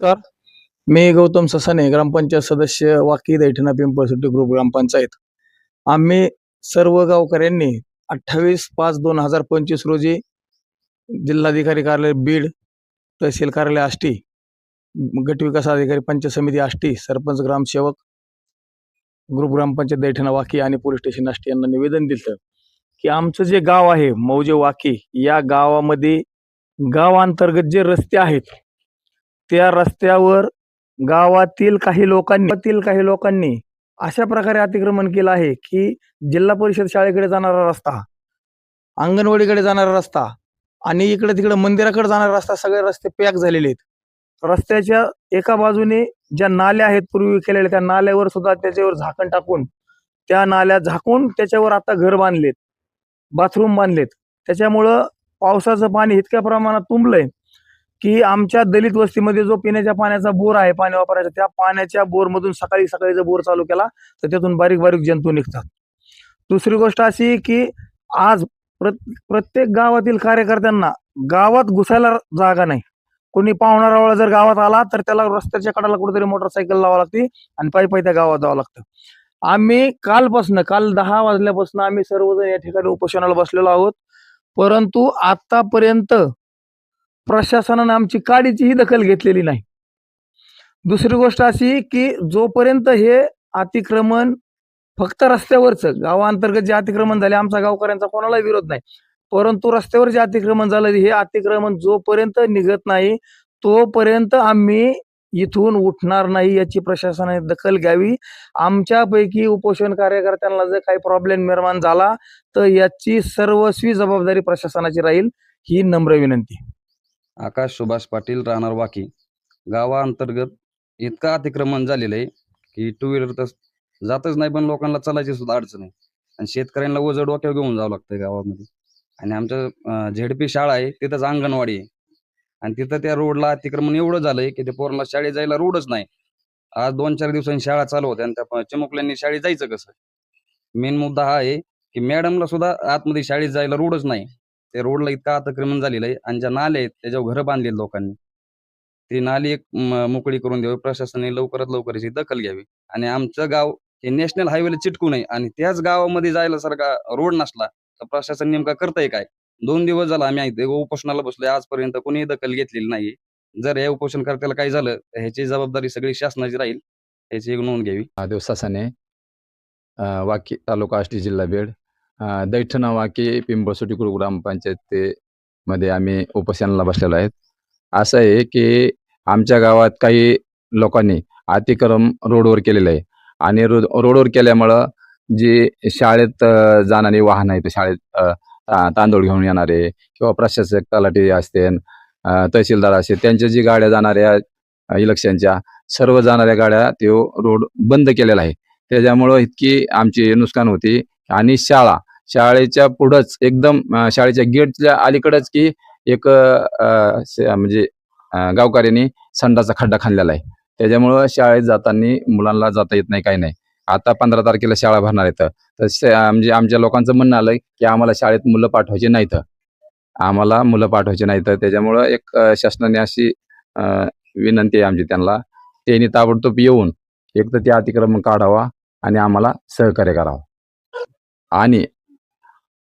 नमस्कार. मी गौतम ससाने ग्रामपंचायत सदस्य वाकी दैठणा पिंपळसुट्टी ग्रुप ग्रामपंचायत. आम्ही सर्व गावकऱ्यांनी अठ्ठावीस पाच दोन हजार पंचवीस रोजी जिल्हाधिकारी कार्यालय बीड तहसील कार्यालय आष्टी गट विकास अधिकारी पंचायत समिती आष्टी सरपंच ग्रामसेवक ग्रुप ग्रामपंचायत दैठणा वाकी आणि पोलीस स्टेशन आष्टी यांना निवेदन दिलं की आमचं जे गाव आहे मौजे वाकी या गावामध्ये गावांतर्गत जे रस्ते आहेत त्या रस्त्यावर गावातील काही लोकांनी काही लोकांनी अशा प्रकारे अतिक्रमण केलं आहे की जिल्हा परिषद शाळेकडे जाणारा रस्ता अंगणवाडीकडे जाणारा रस्ता आणि इकडे तिकडे मंदिराकडे जाणारा रस्ता सगळे रस्ते पॅक झालेले आहेत. रस्त्याच्या एका बाजूने ज्या नाल्या आहेत पूर्वी केलेल्या त्या नाल्यावर सुद्धा त्याच्यावर झाकण टाकून त्या नाल्या झाकून त्याच्यावर आता घर बांधलेत बाथरूम बांधलेत. त्याच्यामुळं पावसाचं पाणी इतक्या प्रमाणात तुंबलंय की आमच्या दलित वस्तीमध्ये जो पिण्याच्या पाण्याचा बोर आहे पाणी वापरायचा त्या पाण्याच्या बोरमधून सकाळी सकाळी जर बोर चालू केला तर त्यातून बारीक बारीक जंतू निघतात. दुसरी गोष्ट अशी की आज प्रत्येक गावातील कार्यकर्त्यांना गावात घुसायला जागा नाही. कोणी पाहुणारावळा जर गावात आला तर त्याला रस्त्याच्या कडाला कुठेतरी मोटरसायकल लावा लागते आणि पायी पायी त्या गावात जावं लागतं. आम्ही कालपासनं काल दहा वाजल्यापासून आम्ही सर्वजण या ठिकाणी उपोषणाला बसलेलो आहोत. परंतु आतापर्यंत प्रशासनानं आमची काडीचीही दखल घेतलेली नाही. दुसरी गोष्ट अशी की जोपर्यंत हे अतिक्रमण फक्त रस्त्यावरचं गावांतर्गत जे अतिक्रमण झाले आमचा गावकऱ्यांचा कोणाला विरोध नाही. परंतु रस्त्यावर जे अतिक्रमण झालं हे अतिक्रमण जोपर्यंत निघत नाही तोपर्यंत आम्ही इथून उठणार नाही याची प्रशासनाने दखल घ्यावी. आमच्यापैकी उपोषण कार्यकर्त्यांना जर काही प्रॉब्लेम निर्माण झाला तर याची सर्वस्वी जबाबदारी प्रशासनाची राहील ही नम्र विनंती. आकाश सुभाष पाटील राहणार वाकी. गावाअंतर्गत इतकं अतिक्रमण झालेलं आहे की टू व्हीलर तर जातच नाही पण लोकांना चालायची सुद्धा अडचण आहे. आणि शेतकऱ्यांना ओझं डोक्यावर घेऊन जावं लागतं गावामध्ये. आणि आमचं झेडपी शाळा आहे तिथंच अंगणवाडी आहे. आणि तिथं त्या रोडला अतिक्रमण एवढं झालंय की ते पोरांना शाळेत जायला रोडच नाही. आज दोन चार दिवसांनी शाळा चालू होत्या आणि त्या चिमुकल्यांनी शाळेत जायचं कसं? मेन मुद्दा हा आहे की मॅडमला सुद्धा आतमध्ये शाळेत जायला रोडच नाही. ते रोडला इतकं अतिक्रमण झालेलं आहे आणि ज्या नाले आहेत त्याच्यावर घरं बांधली लोकांनी. ती नाली एक म- मोकळी करून द्यावी प्रशासनाने लवकरात लवकर याची दखल घ्यावी. आणि आमचं गाव हे नॅशनल हायवेला चिटकू नये आणि त्याच गावामध्ये जायला सारखा रोड नसला तर प्रशासन नेमका करतंय काय? दोन दिवस झाला आम्ही इथे उपोषणाला बसलोय आजपर्यंत कोणीही दखल घेतलेली नाही जर या उपोषणकर्त्याला काही झालं तर ह्याची जबाबदारी सगळी शासनाची राहील ह्याची एक नोंद घ्यावी. दिवसासाने वाकी तालुका आष्टी जिल्हा बीड. अ, दैठणा वाकी पिंपळसुटी ग्रामपंचायतीमध्ये आम्ही उपोषणाला बसलेलो आहेत. असं आहे की आमच्या गावात काही लोकांनी अतिक्रम रोडवर केलेलं आहे. आणि रोड रोडवर केल्यामुळं जी शाळेत जाणारी वाहन आहेत शाळेत तांदूळ घेऊन येणारे किंवा प्रशासक तलाठी असते तहसीलदार असतील त्यांच्या जी गाड्या जाणाऱ्या इलेक्शनच्या सर्व जाणाऱ्या गाड्या तो रोड बंद केलेला आहे. त्याच्यामुळं इतकी आमची नुकसान होती. आणि शाळा शाळेच्या पुढंच एकदम शाळेच्या गेटच्या अलीकडंच की एक म्हणजे गावकऱ्यांनी संडाचा खड्डा खाल्लेला आहे. त्याच्यामुळं शाळेत जाताना मुलांना जाता येत नाही काही नाही. आता पंधरा तारखेला शाळा भरणार आहेत तर. म्हणजे आमच्या लोकांचं म्हणणं आलं की आम्हाला शाळेत मुलं पाठवायची नाहीत. आम्हाला मुलं पाठवायची नाहीत. त्याच्यामुळं एक शासनाने अशी अं, विनंती आहे आमची त्यांना. त्यांनी ताबडतोब येऊन एक तर ते अतिक्रमण काढावा आणि आम्हाला सहकार्य करावं. आणि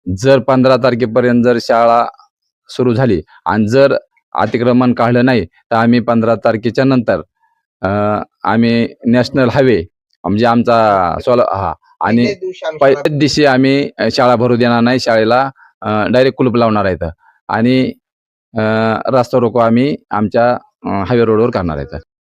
जर पंधरा तारखेपर्यंत जर शाळा सुरू झाली आणि जर अतिक्रमण काढलं नाही तर आम्ही पंधरा तारखेच्या नंतर आम्ही नॅशनल हायवे म्हणजे आमचा सोला हा आणि पहिल्याच दिवशी आम्ही शाळा भरू देणार नाही शाळेला डायरेक्ट कुलूप लावणार आहेत. आणि रस्ता रोको आम्ही आमच्या हायवे रोडवर करणार आहेत.